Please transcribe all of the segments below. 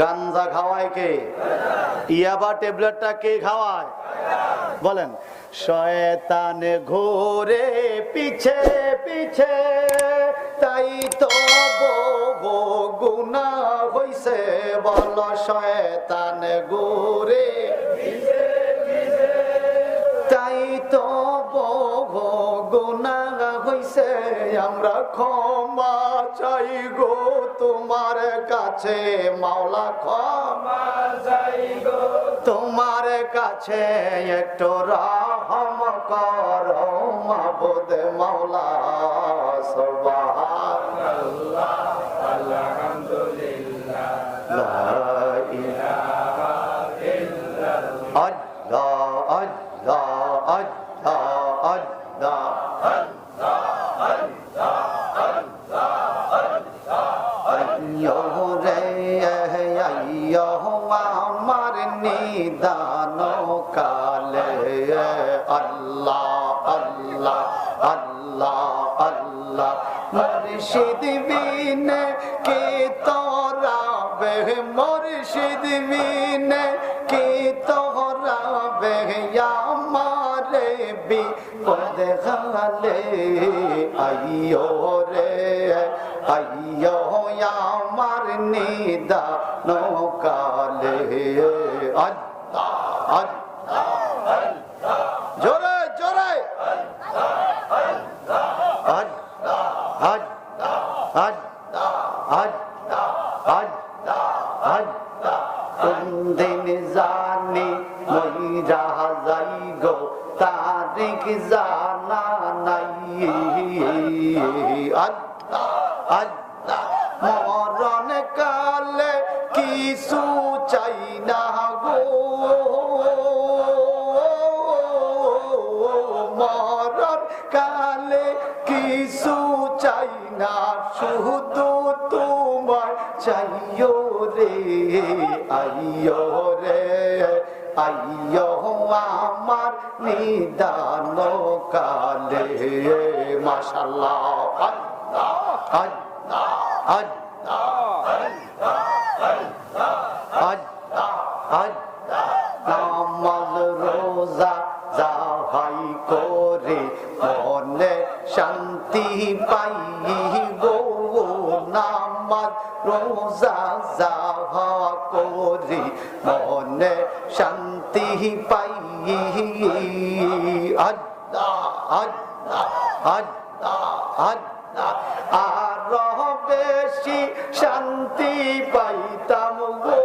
গাঞ্জা খাওয়ায় কে? ইয়াবা ট্যাবলেটটা কে খাওয়ায়? বলেন, শয়তানে ঘোরে পিছে পিছে, তাই তো গুণা হইছে, বল শয়তানে ঘোরে তাই তো গুণা হইছে, আমরা ক্ষমা চাই গো কাছে মাওলা ক্ষমা তোমার কাছে একটু রহম করো মাবুদ মাওলা সুবহানাল্লাহ নিদান কালে, আল্লাহ আল্লাহ আল্লাহ আল্লাহ। মুর্শিদ বিনে কে তোরা বে? মুর্শিদ বিনে কে তোরা বে? আমারে বি পদ গালে আইয়ো রে, আইয়ো আমার নিদা নৌকালে আল্লাহ আল্লাহ, জোরে জোরে। আল্লাহ আল্লাহ আল্লাহ আল্লাহ আল্লাহ। আল্লাহ কোন দিন জানি যাই গো, তারিখ জানা নাই। আল্লাহ আল্লাহ চাইও রে আইয়ো রে আইয়ো আমার নিদান কালে মাশাল্লাহ আল্লাহ আল্লাহ আল্লাহ নামাজ রোজা যাহাই করে মনে শান্তি পাই নামাজ রোজা যাহা করি, মনে শান্তি পাই। আল্লাহ আল্লাহ আল্লাহ আল্লাহ। আর বেশি শান্তি পাইতাম গো।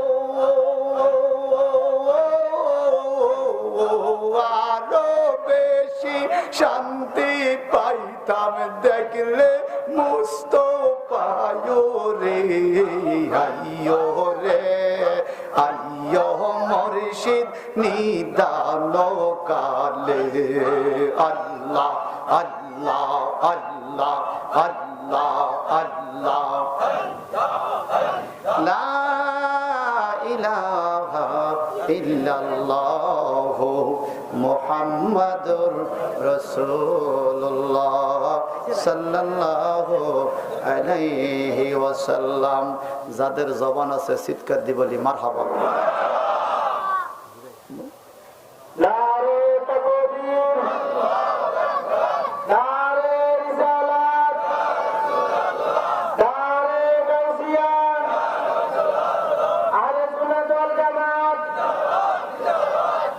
আরও বেশি শান্তি পাইতাম। দেখলে মুস্ত পায়ো রে আয়ো রে। আয়ো মর্শিদ নিদান কালে আল্লাহ আল্লাহ আল্লাহ আল্লাহ আল্লাহ। ইলাহা ইল্লাল্লাহ মুহাম্মাদুর রাসূলুল্লাহ সাল্লাল্লাহু আলাইহি ওয়াসাল্লাম। যাদের জবান আছে চিৎকার দিবলি মারহাবা।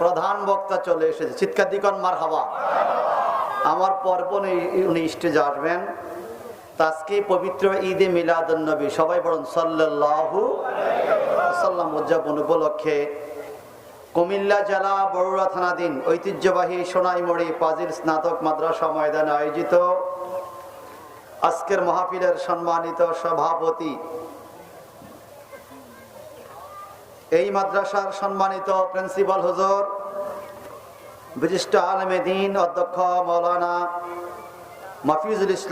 প্রধান বক্তা চলে এসেছে। চিৎকার দিকন মার হাবা আমার পরপনে উনি স্টেজে আসবেন। তা আজকে পবিত্র ঈদে মিলাদুন নবী সবাই বলুন, সাল্লাল্লাহু সাল্লাম উদযাপন উপলক্ষে কুমিল্লা জেলা বড়ুরা থানাধীন ঐতিহ্যবাহী সোনাইমড়ি পাজিল স্নাতক মাদ্রাসা ময়দানে আয়োজিত আজকের মাহফিলের সম্মানিত সভাপতি এই মাদ্রাসার সম্মানিত প্রিন্সিপাল হুজুর বিশিষ্ট আলমে দিন অধ্যক্ষ মৌলানা মাফিজুল ইসলাম